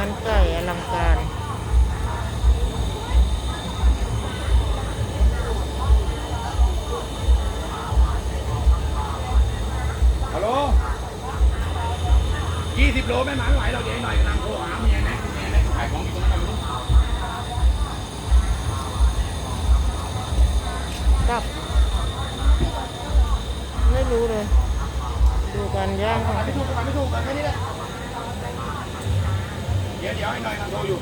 านไก่อลังการฮัลโหลยี่สิบโลไม่มาไม่ไหวเราเดี๋ยวหน่อยกำลังโทรหาเมียนะเมียนะขายของอยู่ตรงนั้นไม่รู้กลับ ไม่รู้เลย ดูการย่างของ ไม่ถูกไม่ถูกแค่นี้แหละ เดี๋ยวเดี๋ยวให้หน่อยโทรอยู่